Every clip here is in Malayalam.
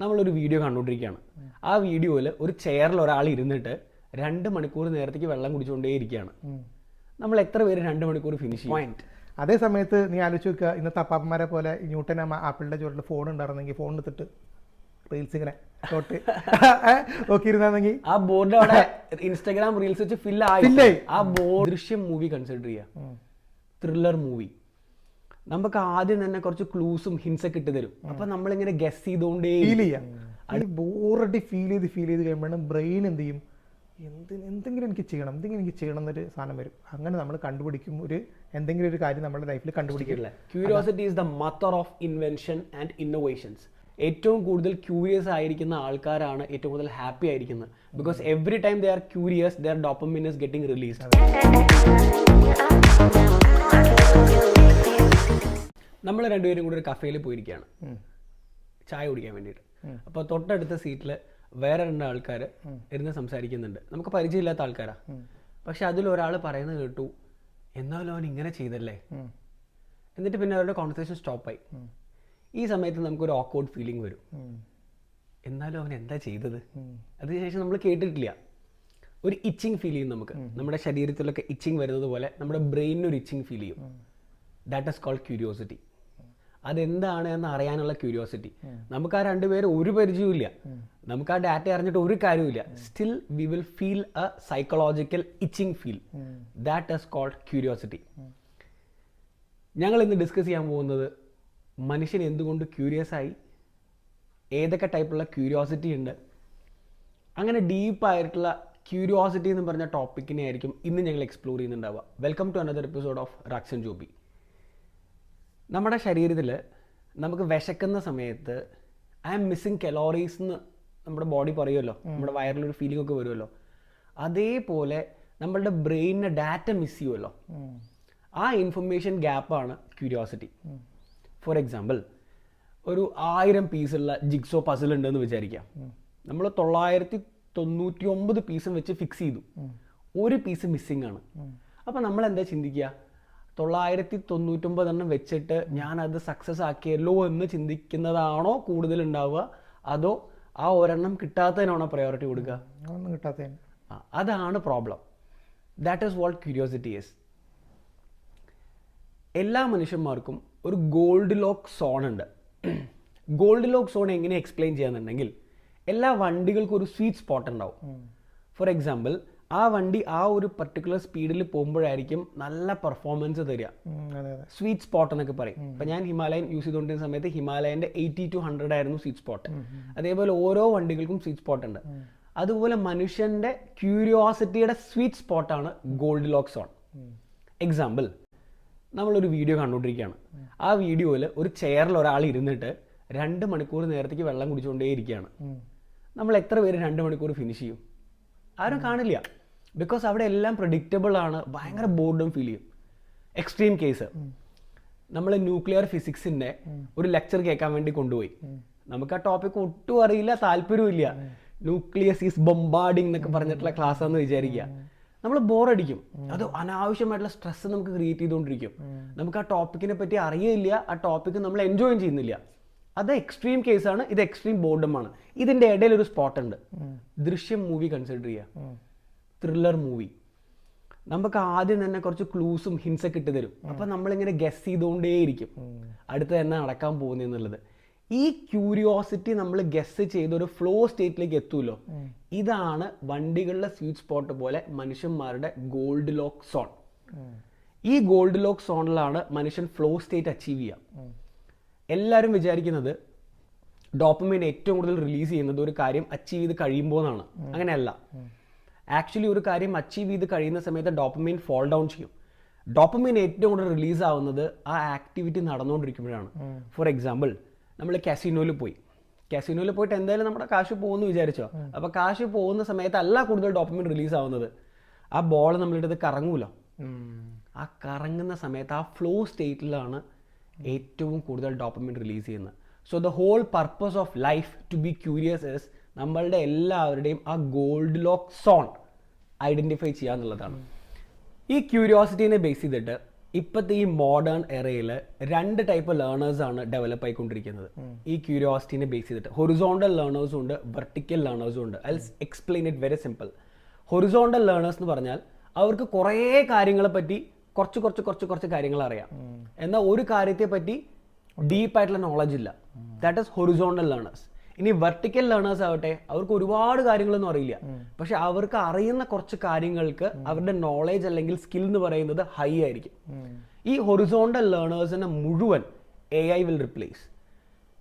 നമ്മളൊരു വീഡിയോ കണ്ടുകൊണ്ടിരിക്കുകയാണ്. ആ വീഡിയോയിൽ ഒരു ചെയറിൽ ഒരാൾ ഇരുന്നിട്ട് രണ്ട് മണിക്കൂർ നേരത്തേക്ക് വെള്ളം കുടിച്ചുകൊണ്ടേ ഇരിക്കുകയാണ് നമ്മൾ എത്ര പേര് രണ്ട് മണിക്കൂർ ഫിനിഷ് ചെയ്യും? അതേ സമയത്ത് നീ ആലോചിച്ച് നോക്കുക ഇന്നത്തെ അപ്പാപ്പന്മാരെ പോലെ ന്യൂട്ടൻ അമ്മ ആപ്പിളിന്റെ ചുവട്ടിൽ ഫോൺ ഉണ്ടായിരുന്നെങ്കിൽ ഫോൺ എടുത്തിട്ട് റീൽസ് ഇങ്ങനെ തൊട്ട് നോക്കിയിരുന്നെങ്കിൽ ആ ബോർഡ് അവിടെ ഇൻസ്റ്റാഗ്രാം റീൽസ് വെച്ച് ഫില്ല് ആയി. ആ ബോർഡ് ദൃശ്യം മൂവി കൺസിഡർ ചെയ്യുക. ത്രില്ലർ മൂവി നമുക്ക് ആദ്യം തന്നെ കുറച്ച് ക്ലൂസും ഹിൻസ് ഒക്കെ ഇട്ട് തരും. അപ്പൊ നമ്മളിങ്ങനെ ഗസ് ചെയ്തോണ്ടേ ഫീൽ ചെയ്യാം. അത് ബോറടി ഫീൽ ചെയ്ത് ഫീൽ ചെയ്ത് കഴിയുമ്പോഴാണ് ബ്രെയിൻ എന്ത് ചെയ്യും? എന്ത് എന്തെങ്കിലും എനിക്ക് ചെയ്യണം എന്തെങ്കിലും എനിക്ക് ചെയ്യണം എന്നൊരു സാധനം വരും. അങ്ങനെ നമ്മൾ കണ്ടുപിടിക്കും ഒരു എന്തെങ്കിലും ഒരു കാര്യം നമ്മുടെ ലൈഫിൽ കണ്ടുപിടിക്കില്ല curiosity is the mother of invention and innovations ഏറ്റവും കൂടുതൽ ക്യൂരിയസ് ആയിരിക്കുന്ന ആൾക്കാരാണ് ഏറ്റവും കൂടുതൽ ഹാപ്പി ആയിരിക്കുന്നത്. Because every time they are curious their dopamine is getting released നമ്മൾ രണ്ടുപേരും കൂടി ഒരു കഫേയിൽ പോയിരിക്കുകയാണ് ചായ കുടിക്കാൻ വേണ്ടിയിട്ട്. അപ്പോൾ തൊട്ടടുത്ത സീറ്റിൽ വേറെ രണ്ട് ആൾക്കാർ ഇരുന്ന് സംസാരിക്കുന്നുണ്ട്. നമുക്ക് പരിചയമില്ലാത്ത ആൾക്കാരാ. പക്ഷെ അതിൽ ഒരാൾ പറയുന്നത് കേട്ടു എന്നാലും അവൻ ഇങ്ങനെ ചെയ്തല്ലേ? എന്നിട്ട് പിന്നെ അവരുടെ കോൺവെർസേഷൻ സ്റ്റോപ്പായി ഈ സമയത്ത് നമുക്കൊരു ഓക്വേർഡ് ഫീലിംഗ് വരും. എന്നാലും അവൻ എന്താ ചെയ്തത്? അതിനുശേഷം നമ്മൾ കേട്ടിട്ടില്ല. ഒരു ഇച്ചിങ് ഫീൽ ചെയ്യും നമുക്ക്. നമ്മുടെ ശരീരത്തിലൊക്കെ ഇച്ചിങ് വരുന്നത് പോലെ നമ്മുടെ ബ്രെയിനിനൊരു ഇച്ചിങ് ഫീൽ ചെയ്യും. ദാറ്റ് ഇസ് കോൾഡ് ക്യൂരിയോസിറ്റി അതെന്താണ് എന്ന് അറിയാനുള്ള ക്യൂരിയോസിറ്റി നമുക്ക് ആ രണ്ടുപേരും ഒരു പരിചയവും നമുക്ക് ആ ഡാറ്റ അറിഞ്ഞിട്ട് ഒരു കാര്യമില്ല still we will feel a psychological itching feel that is called curiosity ഞങ്ങൾ ഇന്ന് ഡിസ്കസ് ചെയ്യാൻ പോകുന്നത് മനുഷ്യൻ എന്തുകൊണ്ട് ക്യൂരിയസ് ആയി? ഏതൊക്കെ ടൈപ്പുള്ള ക്യൂരിയോസിറ്റി ഉണ്ട്? അങ്ങനെ ഡീപ്പായിട്ടുള്ള ക്യൂരിയോസിറ്റി എന്ന് പറഞ്ഞ ടോപ്പിക്കിനെ ആയിരിക്കും ഇന്ന് ഞങ്ങൾ explore ചെയ്യുന്നുണ്ടാവുക. Welcome to another episode of Raxon Joby നമ്മുടെ ശരീരത്തിൽ നമുക്ക് വിശക്കുന്ന സമയത്ത് ഐ ആം മിസ്സിങ് കലോറീസ് എന്ന് നമ്മുടെ ബോഡി പറയുമല്ലോ നമ്മുടെ വയറിലൊരു ഫീലിംഗ് ഒക്കെ വരുമല്ലോ അതേപോലെ നമ്മളുടെ ബ്രെയിനിന് ഡാറ്റ മിസ് ചെയ്യുമല്ലോ ആ ഇൻഫർമേഷൻ ഗ്യാപ്പാണ് ക്യൂരിയോസിറ്റി ഫോർ എക്സാമ്പിൾ ഒരു ആയിരം പീസുള്ള ജിഗ്സോ പസിൽ ഉണ്ടെന്ന് വിചാരിക്കാം. നമ്മൾ തൊള്ളായിരത്തി തൊണ്ണൂറ്റി ഒമ്പത് പീസും വെച്ച് ഫിക്സ് ചെയ്തു. ഒരു പീസ് മിസ്സിംഗ് ആണ്. അപ്പം നമ്മൾ എന്താ ചിന്തിക്കുക? തൊള്ളായിരത്തി തൊണ്ണൂറ്റൊമ്പത് എണ്ണം വെച്ചിട്ട് ഞാൻ അത് സക്സസ് ആക്കിയല്ലോ എന്ന് ചിന്തിക്കുന്നതാണോ കൂടുതൽ ഉണ്ടാവുക അതോ ആ ഒരെണ്ണം കിട്ടാത്തതിനാണോ പ്രയോറിറ്റി കൊടുക്കുക? ഒന്നും കിട്ടാത്തതിന്. അതാണ് problem that is what curiosity is എല്ലാ മനുഷ്യന്മാർക്കും ഒരു ഗോൾഡ് ലോക്ക് സോൺ ഉണ്ട്. ഗോൾഡ് ലോക്ക് സോൺ എങ്ങനെ എക്സ്പ്ലെയിൻ ചെയ്യാന്നുണ്ടെങ്കിൽ എല്ലാ വണ്ടികൾക്കും ഒരു സ്വീറ്റ് സ്പോട്ട് ഉണ്ടാവും. ഫോർ എക്സാമ്പിൾ ആ വണ്ടി ആ ഒരു പർട്ടിക്കുലർ സ്പീഡിൽ പോകുമ്പോഴായിരിക്കും നല്ല പെർഫോമൻസ് തരിക. സ്വീറ്റ് സ്പോട്ട് എന്നൊക്കെ പറയും. ഇപ്പൊ ഞാൻ ഹിമാലയൻ യൂസ് ചെയ്തുകൊണ്ടിരുന്ന സമയത്ത് ഹിമാലയന്റെ എയ്റ്റി ടു ഹൺഡ്രഡ് ആയിരുന്നു സ്വീറ്റ് സ്പോട്ട് അതേപോലെ ഓരോ വണ്ടികൾക്കും സ്വീറ്റ് സ്പോട്ട് ഉണ്ട്. അതുപോലെ മനുഷ്യന്റെ ക്യൂരിയോസിറ്റിയുടെ സ്വീറ്റ് സ്പോട്ടാണ് ഗോൾഡ് ലോക്സ് ഓൺ എക്സാമ്പിൾ നമ്മളൊരു വീഡിയോ കണ്ടുകൊണ്ടിരിക്കുകയാണ്. ആ വീഡിയോയിൽ ഒരു ചെയറിൽ ഒരാൾ ഇരുന്നിട്ട് രണ്ട് മണിക്കൂർ നേരത്തേക്ക് വെള്ളം കുടിച്ചുകൊണ്ടേ ഇരിക്കുകയാണ് നമ്മൾ എത്ര പേര് രണ്ട് മണിക്കൂർ ഫിനിഷ് ചെയ്യും? ആരും കാണില്ല. ബിക്കോസ് അവിടെ എല്ലാം പ്രഡിക്റ്റബിൾ ആണ്. ഭയങ്കര ബോർഡും ഫീൽ ചെയ്യും. എക്സ്ട്രീം കേസ് നമ്മൾ ന്യൂക്ലിയർ ഫിസിക്സിന്റെ ഒരു ലെക്ചർ കേൾക്കാൻ വേണ്ടി കൊണ്ടുപോയി. നമുക്ക് ആ ടോപ്പിക് ഒട്ടും അറിയില്ല താല്പര്യമില്ല ന്യൂക്ലിയസ് ഈസ് ബൊമ്പാർഡിങ് എന്നൊക്കെ പറഞ്ഞിട്ടുള്ള ക്ലാസ് ആണെന്ന് വിചാരിക്കുക. നമ്മൾ ബോറടിക്കും അത് അനാവശ്യമായിട്ടുള്ള സ്ട്രെസ് നമുക്ക് ക്രിയേറ്റ് ചെയ്തുകൊണ്ടിരിക്കും. നമുക്ക് ആ ടോപ്പിക്കിനെ പറ്റി അറിയില്ല ആ ടോപ്പിക്ക് നമ്മൾ എൻജോയും ചെയ്യുന്നില്ല. അത് എക്സ്ട്രീം കേസാണ് ഇത് എക്സ്ട്രീം ബോർഡുമാണ് ഇതിന്റെ ഇടയിൽ ഒരു സ്പോട്ട് ഉണ്ട്. ദൃശ്യം മൂവി കൺസിഡർ ചെയ്യുക. ത്രില്ലർ മൂവി നമുക്ക് ആദ്യം തന്നെ കുറച്ച് ക്ലൂസും ഹിൻസ് ഒക്കെ ഇട്ട് തരും. അപ്പൊ നമ്മളിങ്ങനെ ഗസ് ചെയ്തുകൊണ്ടേയിരിക്കും. അടുത്ത എന്നാ നടക്കാൻ പോകുന്നതെന്നുള്ളത് ഈ ക്യൂരിയോസിറ്റി നമ്മൾ ഗസ് ചെയ്ത് ഒരു ഫ്ലോ സ്റ്റേറ്റിലേക്ക് എത്തുമല്ലോ ഇതാണ് വണ്ടികളുടെ സ്വീറ്റ് സ്പോട്ട് പോലെ മനുഷ്യന്മാരുടെ ഗോൾഡ് ലോക്ക് സോൺ ഈ ഗോൾഡ് ലോക്ക് സോണിലാണ് മനുഷ്യൻ ഫ്ലോ സ്റ്റേറ്റ് അച്ചീവ് ചെയ്യുക എല്ലാവരും വിചാരിക്കുന്നത് ഡോപ്പമൈൻ ഏറ്റവും കൂടുതൽ റിലീസ് ചെയ്യുന്നത് ഒരു കാര്യം അച്ചീവ് ചെയ്ത് കഴിയുമ്പോൾ എന്നാണ് അങ്ങനെയല്ല. ആക്ച്വലി ഒരു കാര്യം അച്ചീവ് ചെയ്ത് കഴിയുന്ന സമയത്ത് ഡോപ്പമീൻ ഫോൾ ഡൗൺ ചെയ്യും. ഡോപ്പമീൻ ഏറ്റവും കൂടുതൽ റിലീസ് ആവുന്നത് ആ ആക്ടിവിറ്റി നടന്നുകൊണ്ടിരിക്കുമ്പോഴാണ്. ഫോർ എക്സാമ്പിൾ നമ്മൾ കാസിനോയിൽ പോയി. കാസിനോയിൽ പോയിട്ട് എന്തായാലും നമ്മുടെ കാശ് പോകുമെന്ന് വിചാരിച്ചോ? അപ്പോൾ കാശ് പോകുന്ന സമയത്തല്ല കൂടുതൽ ഡോപ്പമീൻ റിലീസ് ആവുന്നത്. ആ ബോൾ നമ്മളുടെ കറങ്ങൂലോ. ആ കറങ്ങുന്ന സമയത്ത് ആ ഫ്ലോ സ്റ്റേറ്റിലാണ് ഏറ്റവും കൂടുതൽ ഡോപ്പമീൻ റിലീസ് ചെയ്യുന്നത്. So the whole purpose of life to be curious is നമ്മളുടെ എല്ലാവരുടെയും ആ ഗോൾഡ് ലോക്ക് സോൺ ഐഡന്റിഫൈ ചെയ്യുക എന്നുള്ളതാണ്. ഈ ക്യൂരിയോസിറ്റീനെ ബേസ് ചെയ്തിട്ട് ഇപ്പോഴത്തെ ഈ മോഡേൺ എറയിൽ രണ്ട് ടൈപ്പ് ലേണേഴ്സ് ആണ് ഡെവലപ്പ് ആയിക്കൊണ്ടിരിക്കുന്നത്. ഈ ക്യൂരിയോസിറ്റീനെ ബേസ് ചെയ്തിട്ട്. ഹൊറിസോണ്ടൽ ലേണേഴ്സും ഉണ്ട് വെർട്ടിക്കൽ ലേണേഴ്സും ഉണ്ട്. I explain it very simple horizontal learners എന്ന് പറഞ്ഞാൽ അവർക്ക് കുറേ കാര്യങ്ങളെ പറ്റി കുറച്ച് കുറച്ച് കുറച്ച് കുറച്ച് കാര്യങ്ങൾ അറിയാം. എന്നാൽ ഒരു കാര്യത്തെ പറ്റി ഡീപ്പായിട്ടുള്ള നോളജ് ഇല്ല. ദാറ്റ് ഇസ് ഹൊറിസോണ്ടൽ ലേണേഴ്സ് ഇനി വെർട്ടിക്കൽ ലേണേഴ്സ് ആവട്ടെ അവർക്ക് ഒരുപാട് കാര്യങ്ങളൊന്നും അറിയില്ല. പക്ഷെ അവർക്ക് അറിയുന്ന കുറച്ച് കാര്യങ്ങൾക്ക് അവരുടെ നോളേജ് അല്ലെങ്കിൽ സ്കിൽ എന്ന് പറയുന്നത് ഹൈ ആയിരിക്കും. ഈ ഹൊറിസോണ്ടൽ ലേണേഴ്സിനെ മുഴുവൻ A I will replace